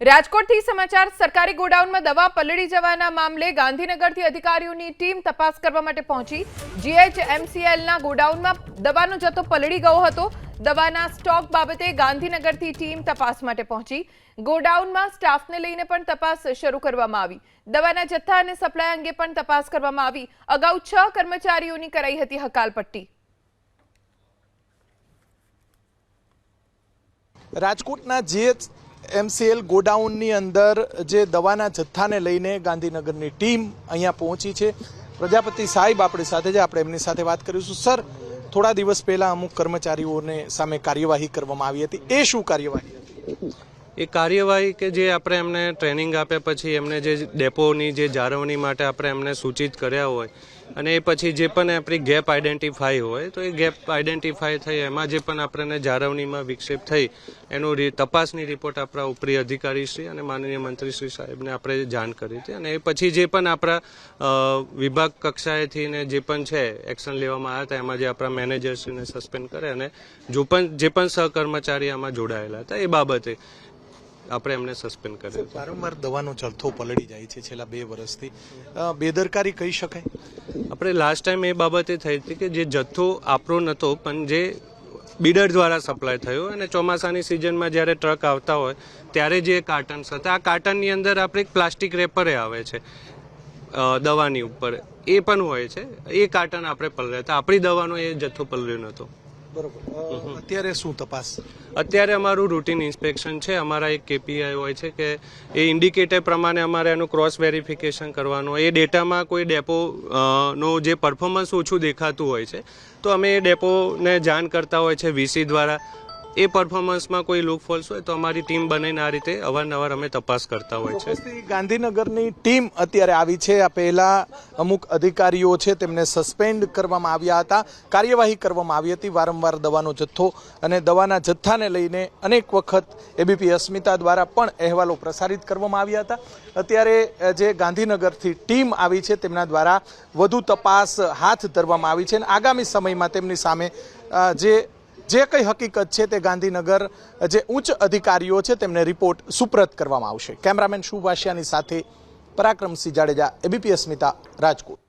રાજકોટથી સમાચાર, સરકારી ગોડાઉનમાં દવા પલળી જવાના મામલે ગાંધીનગરથી અધિકારીઓની ટીમ તપાસ કરવા માટે પહોંચી. જીએચએમસીએલના ગોડાઉનમાં દવાનો જથ્થો પલળી ગયો હતો. દવાના સ્ટોક બાબતે ગાંધીનગરથી ટીમ તપાસ માટે પહોંચી. ગોડાઉનમાં સ્ટાફને લઈને પણ તપાસ શરૂ કરવામાં આવી. દવાના જથ્થા અને સપ્લાય અંગે પણ તપાસ કરવામાં આવી. અગાઉ છ કર્મચારીઓની કરાઈ હતી હકાલપટ્ટી. રાજકોટના જે એમસીએલ ગોડાઉનની અંદર જે દવાના જથ્થાને લઈને ગાંધીનગરની ટીમ અહીંયા પહોંચી છે. પ્રજાપતિ સાહેબ આપણી સાથે છે. આપણે એમની સાથે વાત કરીશું. સર, થોડા દિવસ પહેલા અમુક કર્મચારીઓને સામે કાર્યવાહી કરવામાં આવી હતી. એ શું કાર્યવાહી હતી? એ કાર્યવાહી કે જે આપણે એમને ટ્રેનિંગ આપ્યા પછી એમને જે ડેપોની, જે જાળવણી માટે આપણે એમને સૂચિત કર્યા હોય અને એ પછી જે પણ આપણી ગેપ આઈડેન્ટિફાઈ હોય, તો એ ગેપ આઈડેન્ટિફાઈ થઈ, એમાં જે પણ આપણને જાળવણીમાં વિક્ષેપ થઈ, એનું તપાસની રિપોર્ટ આપણા ઉપરી અધિકારીશ્રી અને માનનીય મંત્રીશ્રી સાહેબને આપણે જાણ કરી હતી અને એ પછી જે પણ આપણા વિભાગ કક્ષાએથી ને જે પણ છે, એક્શન લેવામાં આવ્યા હતા, એમાં જે આપણા મેનેજરશ્રીને સસ્પેન્ડ કરે અને જો પણ, જે પણ સહકર્મચારી આમાં જોડાયેલા હતા, એ બાબતે આપણે એમને સસ્પેન્ડ કર્યા વારંવાર દવાનો જથ્થો પલળી જાય છે છેલ્લા બે વર્ષથી. બેદરકારી કહી શકાય? આપણે લાસ્ટ ટાઈમ એ બાબતે થઈ હતી કે જે જથ્થો આપણો નહોતો પણ જે બીડર દ્વારા સપ્લાય થયો અને ચોમાસાની સિઝનમાં જ્યારે ટ્રક આવતા હોય ત્યારે જે કાર્ટન્સ હતા આ કાર્ટનની અંદર આપણે એક પ્લાસ્ટિક રેપરે આવે છે દવાની ઉપર. એ પણ હોય છે. એ કાર્ટન આપણે પલળ્યા હતા. આપણી દવાનો એ જથ્થો પલળ્યો નહોતો બરોબર. અત્યારે શું તપાસ? અત્યારે અમારું રૂટીન ઇન્સ્પેક્શન છે. અમારા એક કેપીઆઈ હોય છે કે એ ઇન્ડિકેટર પ્રમાણે અમારે એનું ક્રોસ વેરિફિકેશન કરવાનું. હોય એ ડેટામાં કોઈ ડેપો નો જે પરફોર્મન્સ ઓછું દેખાતું હોય છે તો અમે એ ડેપોને જાણ કરતા હોય છે વીસી દ્વારા. એ પરફોર્મન્સમાં કોઈ લૂક ફોલ્સ હોય તો અમારી ટીમ બનાવીને આ રીતે અવારનવાર અમે તપાસ કરતા હોય છે. ગાંધીનગરની ટીમ અત્યારે આવી છે. આ પહેલા અમુક અધિકારીઓ છે તેમને સસ્પેન્ડ કરવામાં આવ્યા હતા. કાર્યવાહી કરવામાં આવી હતી. વારંવાર દવાનો જથ્થો અને દવાના જથ્થાને લઈને અનેક વખત એબીપી અસ્મિતા દ્વારા પણ અહેવાલો પ્રસારિત કરવામાં આવ્યા હતા. અત્યારે જે ગાંધીનગરથી ટીમ આવી છે તેમના દ્વારા વધુ તપાસ હાથ ધરવામાં આવી છે અને આગામી સમયમાં તેમની સામે જે જે કઈ હકીકત છે તે ગાંધીનગર જે ઉચ્ચ અધિકારીઓ છે તેમને રિપોર્ટ સુપ્રત કરવામાં આવશે. કેમેરામેન શુભાશિયાની સાથે પરાક્રમસિંહ જાડેજા, એબીપી અસ્મિતા, રાજકોટ.